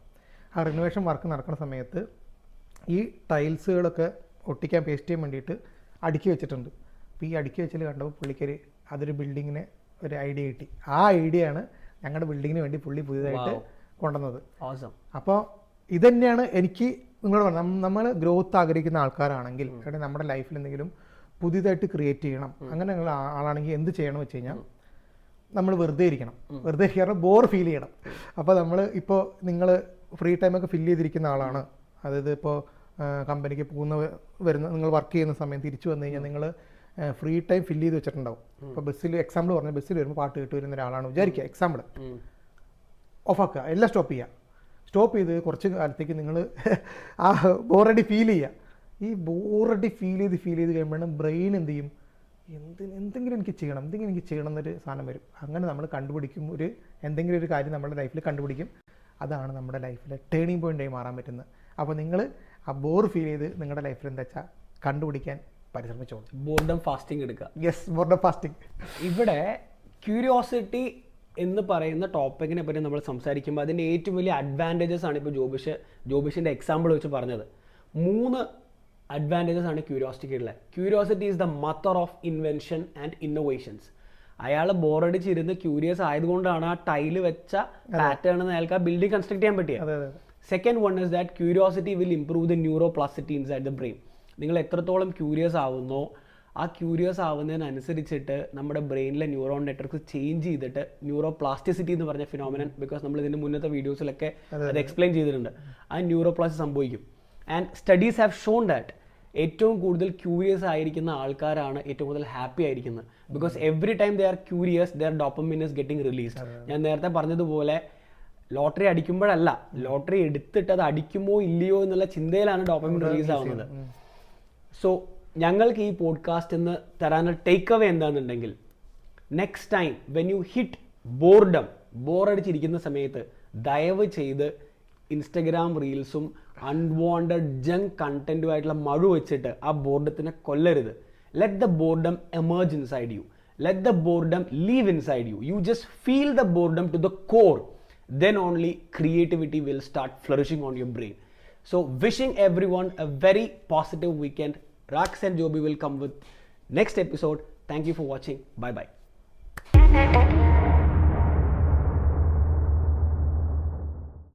ആ റിനോവേഷൻ വർക്ക് നടക്കുന്ന സമയത്ത് ഈ ടൈൽസുകളൊക്കെ ഒട്ടിക്കാൻ പേസ്റ്റ് ചെയ്യാൻ വേണ്ടിയിട്ട് അടുക്കി വെച്ചിട്ടുണ്ട്. അപ്പോൾ ഈ അടുക്കി വെച്ചിൽ കണ്ടപ്പോൾ പുള്ളിക്കൊരു അതൊരു ബിൽഡിങ്ങിന് ഒരു ഐഡിയ കിട്ടി. ആ ഐഡിയ ആണ് ഞങ്ങളുടെ ബിൽഡിങ്ങിന് വേണ്ടി പുള്ളി പുതിയതായിട്ട്. കൊണ്ടുവന്നത്. അപ്പോൾ ഇതന്നെയാണ് എനിക്ക് നിങ്ങളോട് പറഞ്ഞത്. നമ്മൾ ഗ്രോത്ത് ആഗ്രഹിക്കുന്ന ആൾക്കാരാണെങ്കിൽ അല്ലെങ്കിൽ നമ്മുടെ ലൈഫിൽ എന്തെങ്കിലും പുതിയതായിട്ട് ക്രിയേറ്റ് ചെയ്യണം. അങ്ങനെ നിങ്ങൾ ആളാണെങ്കിൽ എന്ത് ചെയ്യണം വെച്ച് കഴിഞ്ഞാൽ നമ്മൾ വെറുതെ ഇരിക്കണം. വെറുതെ ഇരിക്കാറ് ബോർ ഫീൽ ചെയ്യണം. അപ്പോൾ നമ്മൾ ഇപ്പോൾ നിങ്ങൾ ഫ്രീ ടൈമൊക്കെ ഫില്ല് ചെയ്തിരിക്കുന്ന ആളാണ്. അതായത് ഇപ്പോൾ കമ്പനിക്ക് പോകുന്ന വരുന്ന നിങ്ങൾ വർക്ക് ചെയ്യുന്ന സമയം തിരിച്ചു വന്നു കഴിഞ്ഞാൽ നിങ്ങൾ ഫ്രീ ടൈം ഫില്ല് ചെയ്ത് വെച്ചിട്ടുണ്ടാവും. ഇപ്പോൾ ബസ്സിൽ എക്സാമ്പിൾ പറഞ്ഞാൽ ബസ്സിൽ വരുമ്പോൾ പാട്ട് കേട്ട് വരുന്ന ഒരാളാണ് വിചാരിക്കുക എക്സാമ്പിൾ. ഓഫാക്കുക എല്ലാം സ്റ്റോപ്പ് ചെയ്യുക. സ്റ്റോപ്പ് ചെയ്ത് കുറച്ച് കാലത്തേക്ക് നിങ്ങൾ ആ ബോറടി ഫീൽ ചെയ്യുക. ഈ ബോറടി ഫീൽ ചെയ്ത് ഫീൽ ചെയ്ത് കഴിയുമ്പോഴാണ് ബ്രെയിൻ എന്ത് ചെയ്യും? എന്ത് എന്തെങ്കിലും എനിക്ക് ചെയ്യണം എന്തെങ്കിലും എനിക്ക് ചെയ്യണം എന്നൊരു സാധനം വരും. അങ്ങനെ നമ്മൾ കണ്ടുപിടിക്കും ഒരു എന്തെങ്കിലും ഒരു കാര്യം നമ്മുടെ ലൈഫിൽ കണ്ടുപിടിക്കും. അതാണ് നമ്മുടെ ലൈഫിലെ ടേണിംഗ് പോയിന്റായി മാറാൻ പറ്റുന്നത്. അപ്പോൾ നിങ്ങൾ ആ ബോർ ഫീൽ ചെയ്ത് നിങ്ങളുടെ ലൈഫിൽ എന്താ വെച്ചാൽ കണ്ടുപിടിക്കാൻ പരിശ്രമിച്ചോളൂ ബോർഡം ഫാസ്റ്റിംഗ് എടുക്കുക. യെസ് ബോർഡം ഫാസ്റ്റിംഗ് ഇവിടെ ക്യൂരിയോസിറ്റി എന്ന് പറയുന്ന ടോപ്പിക്കിനെ പറ്റി നമ്മൾ സംസാരിക്കുമ്പോൾ അതിന്റെ ഏറ്റവും വലിയ അഡ്വാന്റേജസ് ആണ് ഇപ്പോൾ ജോബിഷ് ജോബിഷിന്റെ എക്സാമ്പിൾ വെച്ച് പറഞ്ഞത്. മൂന്ന് അഡ്വാന്റേജസ് ആണ് ക്യൂരിയോസിറ്റിക്ക് ഉള്ളത് curiosity is the mother of invention and innovations അയാൾ ബോറടിച്ചിരുന്ന് ക്യൂരിയസ് ആയതുകൊണ്ടാണ് ആ ടൈൽ വെച്ച പാറ്റേൺ അയാൾക്ക് ആ ബിൽഡിംഗ് കൺസ്ട്രക്ട് ചെയ്യാൻ പറ്റിയത് second one is that curiosity will improve the neuroplasticity inside the brain നിങ്ങൾ എത്രത്തോളം ക്യൂരിയസ് ആവുന്നോ ആ ക്യൂരിയസ് ആവുന്നതിനനുസരിച്ചിട്ട് നമ്മുടെ ബ്രെയിനിലെ ന്യൂറോൺ നെറ്റ്വർക്ക് ചേഞ്ച് ചെയ്തിട്ട് ന്യൂറോ പ്ലാസ്റ്റിസിറ്റി എന്ന് പറഞ്ഞ ഫിനോമിനൻ ബിക്കോസ് നമ്മൾ ഇതിന്റെ മുന്നത്തെ വീഡിയോസിലൊക്കെ അത് എക്സ്പ്ലെയിൻ ചെയ്തിട്ടുണ്ട്. ആ ന്യൂറോ പ്ലാസ്റ്റി സംഭവിക്കും. And studies have shown that ഏറ്റവും കൂടുതൽ ക്യൂരിയസ് ആയിരിക്കുന്ന ആൾക്കാരാണ് ഏറ്റവും കൂടുതൽ ഹാപ്പി ആയിരിക്കുന്നത്. Because every time they are curious their dopamine is getting released ഞാൻ നേരത്തെ പറഞ്ഞതുപോലെ ലോട്ടറി അടിക്കുമ്പോഴല്ല ലോട്ടറി എടുത്തിട്ട് അത് അടിക്കുമോ ഇല്ലയോ എന്നുള്ള ചിന്തയിലാണ് ഡോപ്പമിൻ റിലീസ് ആവുന്നത്. സോ ഞങ്ങൾക്ക് ഈ പോഡ്കാസ്റ്റ് നിന്ന് തരാനുള്ള take away എന്താണെന്നുണ്ടെങ്കിൽ next time when you hit boredom ബോറടിച്ചിരിക്കുന്ന സമയത്ത് ദയവ് ചെയ്ത് ഇൻസ്റ്റഗ്രാം റീൽസും അൺവാണ്ടഡ് ജങ്ക് കണ്ടന്റുമായിട്ടുള്ള മഴ വെച്ചിട്ട് ആ ബോർഡത്തിനെ കൊല്ലരുത്. Let the boredom emerge inside you let the boredom leave inside you you just feel the boredom to the core then only creativity will start flourishing on your brain. So, wishing everyone a very positive weekend. Rax and Joby will come with next episode. Thank you for watching. Bye bye.